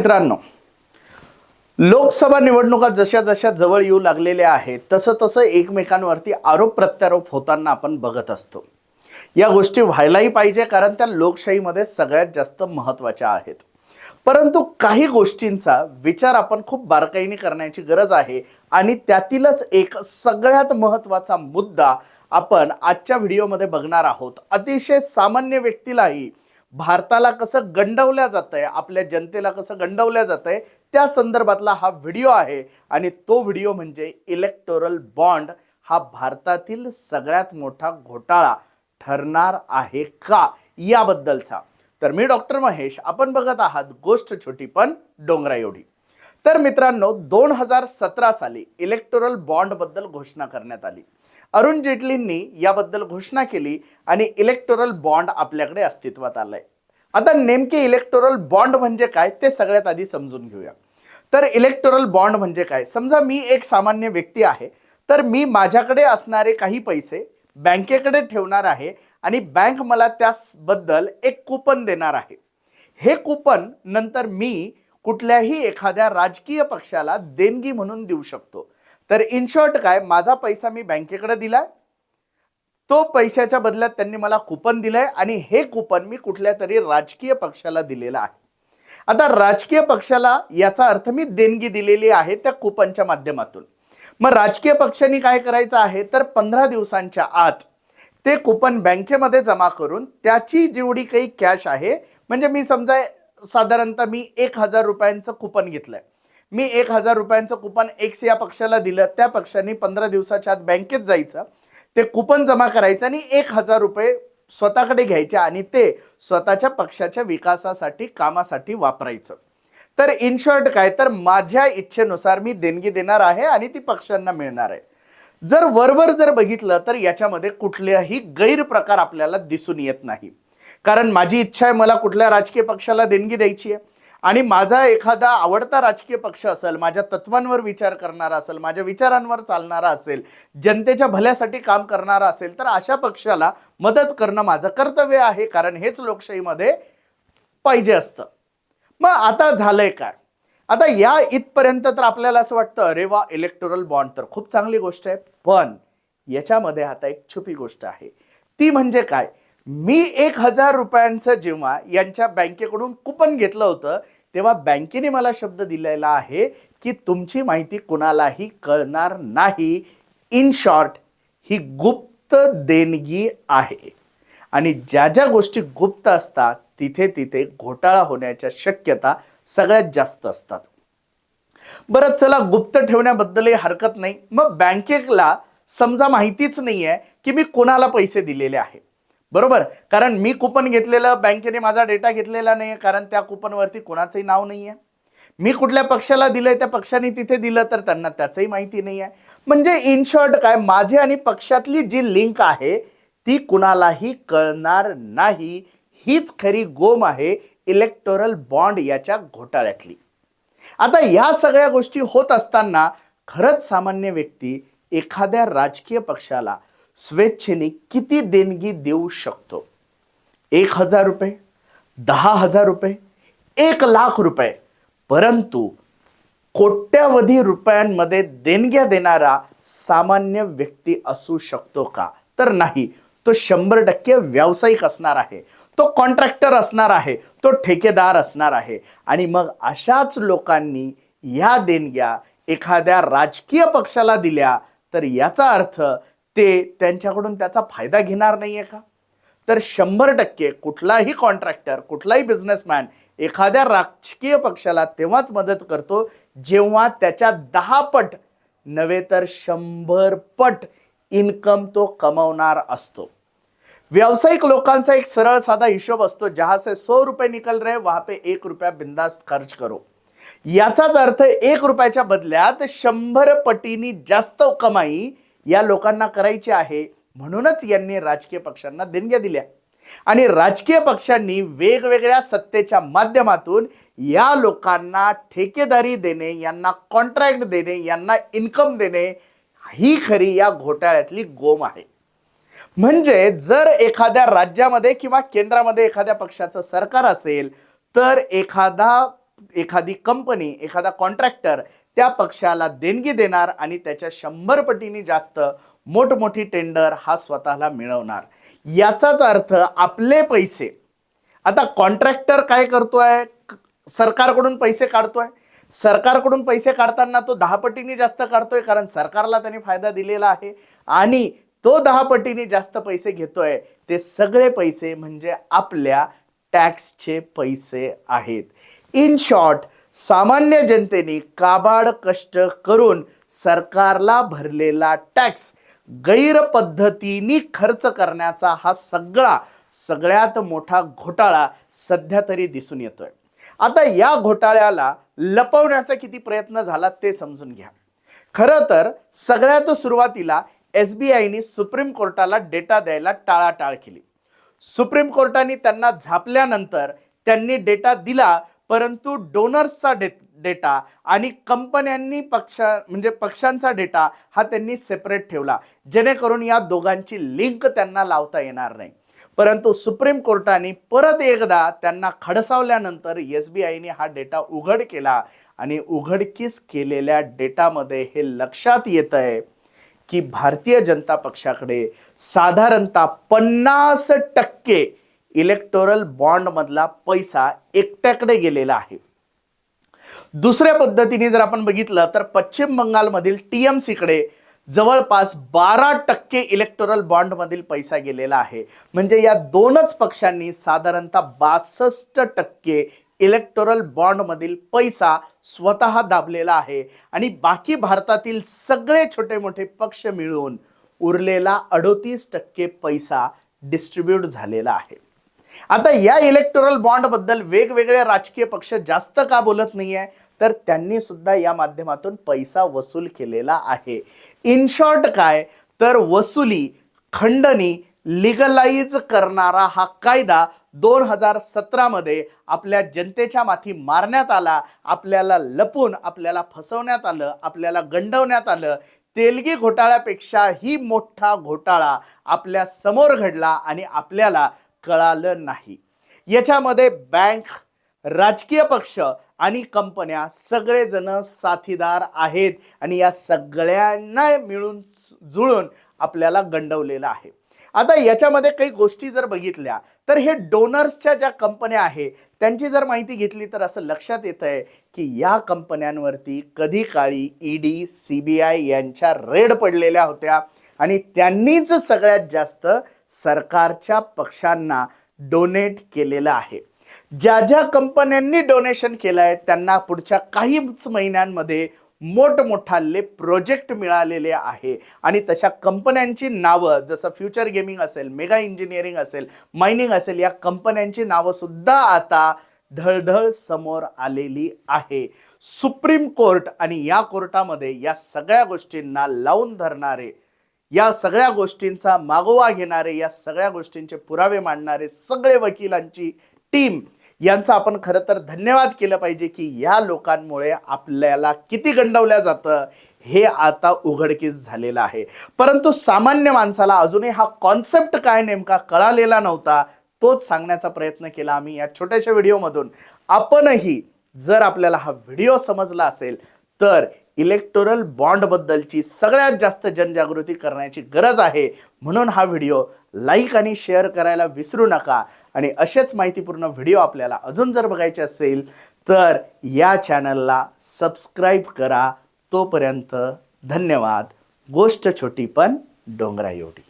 मित्रांनो लोकसभा निवडणुका जशा जशा जवळ येऊ लागलेल्या आहेत तसं तसं एकमेकांवरती आरोप प्रत्यारोप होताना आपण बघत असतो. या गोष्टी व्हायलाही पाहिजे कारण त्या लोकशाहीमध्ये सगळ्यात जास्त महत्त्वाच्या आहेत. परंतु काही गोष्टींचा विचार आपण खूप बारकाईने करण्याची गरज आहे आणि त्यातीलच एक सगळ्यात महत्त्वाचा मुद्दा आपण आजच्या व्हिडिओमध्ये बघणार आहोत. अतिशय सामान्य व्यक्तीलाही भारताला कसं गंडवल्या जातंय आपल्या जनतेला कसं गंडवल्या जातंय त्या संदर्भातला हा व्हिडिओ आहे. आणि तो व्हिडिओ म्हणजे इलेक्टोरल बॉन्ड हा भारतातील सगळ्यात मोठा घोटाळा ठरणार आहे का याबद्दलचा. तर मी डॉक्टर महेश आपण बघत आहात गोष्ट छोटी पण डोंगरा एवढी. तर मित्रांनो दोन हजार सतरा साली इलेक्टोरल बॉन्डबद्दल घोषणा करण्यात आली. अरुण जेटलींनी याबद्दल घोषणा केली आणि इलेक्टोरल बॉन्ड आपल्याकडे अस्तित्वात आलंय. आता नेमके इलेक्टोरल बॉन्ड म्हणजे काय ते सगळ्यात आधी समजून घेऊया. तर इलेक्टोरल बॉन्ड म्हणजे काय? समजा मी एक सामान्य व्यक्ती आहे तर मी माझ्याकडे असणारे काही पैसे बँकेकडे ठेवणार आहे आणि बँक मला त्याबद्दल एक कुपन देणार आहे. हे कुपन नंतर मी कुठल्याही एखाद्या राजकीय पक्षाला देणगी म्हणून देऊ शकतो. तर इन शॉर्ट काय माझा पैसा मी बँकेकडे दिलाय. तो पैशाच्या बदल्यात त्यांनी मला कुपन दिलंय आणि हे कुपन मी कुठल्या तरी राजकीय पक्षाला दिलेलं आहे. आता राजकीय पक्षाला याचा अर्थ मी देणगी दिलेली आहे त्या कुपनच्या माध्यमातून. मग राजकीय पक्षांनी काय करायचं आहे? तर पंधरा दिवसांच्या आत ते कुपन बँकेमध्ये जमा करून त्याची जेवढी काही कॅश आहे म्हणजे मी समजा साधारणतः मी एक हजार रुपयांचं कुपन घेतलंय. मी एक हजार रुपयांचं कुपन एक्स या पक्षाला दिलं. त्या पक्षाने पंधरा दिवसाच्या आत बँकेत जायचं. ते कुपन जमा करायचं आणि एक हजार रुपये स्वतःकडे घ्यायचे आणि ते स्वतःच्या पक्षाच्या विकासासाठी कामासाठी वापरायचं. तर इन शॉर्ट काय? तर माझ्या इच्छेनुसार मी देणगी देणार आहे आणि ती पक्षांना मिळणार आहे. जर वरवर जर बघितलं तर याच्यामध्ये कुठल्याही गैरप्रकार आपल्याला दिसून येत नाही. कारण माझी इच्छा आहे मला कुठल्या राजकीय पक्षाला देणगी द्यायची आहे. आणि माझा एखादा आवडता राजकीय पक्ष असेल माझ्या तत्वांवर विचार करणारा असेल माझ्या विचारांवर चालणारा असेल जनतेच्या भल्यासाठी काम करणारा असेल तर अशा पक्षाला मदत करणं माझं कर्तव्य आहे कारण हेच लोकशाहीमध्ये पाहिजे असतं. मग आता झालंय काय? आता या इथपर्यंत तर आपल्याला असं वाटतं अरे वा इलेक्टोरल बॉन्ड तर खूप चांगली गोष्ट आहे. पण याच्यामध्ये आता एक छुपी गोष्ट आहे. ती म्हणजे काय? मी एक हजार रुपयांचं जेव्हा यांच्या बँकेकडून कुपन घेतलं होतं तेव्हा बँकेने मला शब्द दिलेला आहे की तुमची माहिती कुणालाही कळणार नाही. इन शॉर्ट ही गुप्त देणगी आहे. आणि ज्या ज्या गोष्टी गुप्त असतात तिथे तिथे घोटाळा होण्याच्या शक्यता सगळ्यात जास्त असतात. बरं चला गुप्त ठेवण्याबद्दलही हरकत नाही. मग बँकेला समजा माहितीच नाही आहे की मी कोणाला पैसे दिलेले आहे बरोबर? कारण मी कुपन घेतलेलं बँकेने माझा डेटा घेतलेला नाही कारण त्या कुपनवरती कोणाचंही नाव नाही आहे मी कुठल्या पक्षाला दिलंय त्या पक्षाने तिथे दिलं तर त्यांना त्याचंही माहिती नाही आहे म्हणजे इन शॉर्ट काय माझे आणि पक्षातली जी लिंक आहे ती कुणालाही कळणार नाही. हीच खरी गोम आहे इलेक्टोरल बॉन्ड याच्या घोटाळ्यातली. आता या सगळ्या गोष्टी होत असताना खरंच सामान्य व्यक्ती एखाद्या राजकीय पक्षाला स्वेच्छेने किती देणगी देऊ शकतो? एक हजार रुपये दहा हजार रुपये एक लाख रुपये. परंतु कोट्यावधी रुपयांमध्ये देणग्या देणारा सामान्य व्यक्ती असू शकतो का? तर नाही. तो शंभर टक्के व्यावसायिक असणार आहे. तो कॉन्ट्रॅक्टर असणार आहे. तो ठेकेदार असणार आहे. आणि मग अशाच लोकांनी ह्या देणग्या एखाद्या राजकीय पक्षाला दिल्या तर याचा अर्थ ते त्यांच्याकडून त्याचा फायदा घेणार नाहीये का? तर शंभर टक्के कुठलाही कॉन्ट्रॅक्टर कुठलाही बिझनेसमॅन एखाद्या राजकीय पक्षाला तेव्हाच मदत करतो जेव्हा त्याच्या दहा पट नव्हे तर शंभर पट इन्कम तो कमवणार असतो. व्यावसायिक लोकांचा एक सरळ साधा हिशोब असतो जहा से सौ रुपये निकल रहे वहां पे एक रुपया बिंदास्त खर्च करो. याचाच अर्थ एक रुपयाच्या बदल्यात शंभर पटीनी जास्त कमाई या लोकांना करायची आहे म्हणूनच यांनी राजकीय पक्षांना देणग्या दिल्या. आणि राजकीय पक्षांनी वेगवेगळ्या सत्तेच्या माध्यमातून या लोकांना ठेकेदारी देणे यांना कॉन्ट्रॅक्ट देणे यांना इन्कम देणे ही खरी या घोटाळ्यातली गोम आहे. म्हणजे जर एखाद्या राज्यामध्ये किंवा केंद्रामध्ये एखाद्या पक्षाचं सरकार असेल तर एखादा एखादी कंपनी एखादा कॉन्ट्रॅक्टर त्या पक्षाला देणगी देणार आणि त्याच्या शंभर पटीने जास्त मोठमोठी टेंडर हा स्वतःला मिळवणार. याचाच अर्थ आपले पैसे. आता कॉन्ट्रॅक्टर काय करतोय? सरकारकडून पैसे काढतोय. सरकारकडून पैसे काढताना तो दहा पटीने जास्त काढतोय कारण सरकारला त्याने फायदा दिलेला आहे. आणि तो दहा पटीने जास्त पैसे घेतोय. ते सगळे पैसे म्हणजे आपल्या टॅक्सचे पैसे आहेत. इन शॉर्ट सामान्य जनतेने काबाड कष्ट करून सरकारला भरलेला टॅक्स गैरपद्धतीने खर्च करण्याचा हा सगळा सगळ्यात मोठा घोटाळा सध्या तरी दिसून येतोय. आता या घोटाळ्याला लपवण्याचा किती प्रयत्न झाला ते समजून घ्या. खरं तर सगळ्यात सुरुवातीला एस बी आयने सुप्रीम कोर्टाला डेटा द्यायला टाळाटाळ केली. सुप्रीम कोर्टाने त्यांना झापल्यानंतर त्यांनी डेटा दिला परंतु डोनर्सचा डे डेटा आणि कंपन्यांनी पक्षा म्हणजे पक्षांचा डेटा हा त्यांनी सेपरेट ठेवला. जेणेकरून या दोघांची लिंक त्यांना लावता येणार नाही. परंतु सुप्रीम कोर्टाने परत एकदा त्यांना खडसावल्यानंतर एस बी आयने हा डेटा उघड केला आणि उघडकीस केलेल्या डेटामध्ये हे लक्षात येत आहे की भारतीय जनता पक्षाकडे साधारणतः पन्नास टक्के इलेक्टोरल बॉन्डमधला पैसा एकट्याकडे गेलेला आहे. दुसऱ्या पद्धतीने जर आपण बघितलं तर पश्चिम बंगालमधील टी एम सीकडे जवळपास बारा टक्के इलेक्टोरल बॉन्डमधील पैसा गेलेला आहे. म्हणजे या दोनच पक्षांनी साधारणतः बासष्ट टक्के इलेक्टोरल बॉन्डमधील पैसा स्वतः दाबलेला आहे. आणि बाकी भारतातील सगळे छोटे मोठे पक्ष मिळून उरलेला अडोतीस टक्के पैसा डिस्ट्रीब्यूट झालेला आहे. आता या इलेक्टोरल बॉन्डबद्दल वेगवेगळे राजकीय पक्ष जास्त का बोलत नाहीये? तर त्यांनी सुद्धा या माध्यमातून पैसा वसूल केलेला आहे. इन शॉर्ट काय? तर वसुली खंडणी लिगलाइज करणारा हा कायदा दोन हजार सतरामध्ये आपल्या जनतेच्या माथी मारण्यात आला. आपल्याला लपून आपल्याला फसवण्यात आलं आपल्याला गंडवण्यात आलं. तेलगी घोटाळ्यापेक्षाही मोठा घोटाळा आपल्यासमोर घडला आणि आपल्याला कळालं नाही. याच्यामध्ये बँक राजकीय पक्ष आणि कंपन्या सगळेजण साथीदार आहेत आणि या सगळ्यांना मिळून जुळून आपल्याला गंडवलेलं आहे. आता याच्यामध्ये काही गोष्टी जर बघितल्या तर हे डोनर्सच्या ज्या कंपन्या आहेत त्यांची जर माहिती घेतली तर असं लक्षात येत आहे की या कंपन्यांवरती कधी काळी ईडी सी बी आय यांच्या रेड पडलेल्या होत्या आणि त्यांनीच सगळ्यात जास्त सरकारच्या पक्षांना डोनेट केलेलं आहे. ज्या ज्या कंपन्यांनी डोनेशन केलं आहे त्यांना पुढच्या काहीच महिन्यांमध्ये मोठमोठाले प्रोजेक्ट मिळालेले आहे. आणि तशा कंपन्यांची नावं जसं फ्युचर गेमिंग असेल मेगा इंजिनिअरिंग असेल मायनिंग असेल या कंपन्यांची नावं सुद्धा आता ढळढळ समोर आलेली आहे. सुप्रीम कोर्ट आणि या कोर्टामध्ये या सगळ्या गोष्टींना लावून धरणारे या सगळ्या गोष्टींचा मागोवा घेणारे या सगळ्या गोष्टींचे पुरावे मांडणारे सगळे वकिलांची टीम यांचा आपण खरं तर धन्यवाद केलं पाहिजे की या लोकांमुळे आपल्याला किती गंडवल्या जातं हे आता उघडकीस झालेलं आहे. परंतु सामान्य माणसाला अजूनही हा कॉन्सेप्ट काय नेमका कळालेला नव्हता तोच सांगण्याचा प्रयत्न केला आम्ही या छोट्याशा व्हिडिओमधून आपणही जर आपल्याला हा व्हिडिओ समजला असेल तर इलेक्टोरल बॉन्डबद्दलची सगळ्यात जास्त जनजागृती करण्याची गरज आहे. म्हणून हा व्हिडिओ लाईक आणि शेअर करायला विसरू नका. आणि असेच माहितीपूर्ण व्हिडिओ आपल्याला अजून जर बघायचे असेल तर या चॅनलला सबस्क्राईब करा. तोपर्यंत धन्यवाद. गोष्ट छोटी पण डोंगरा एवढी.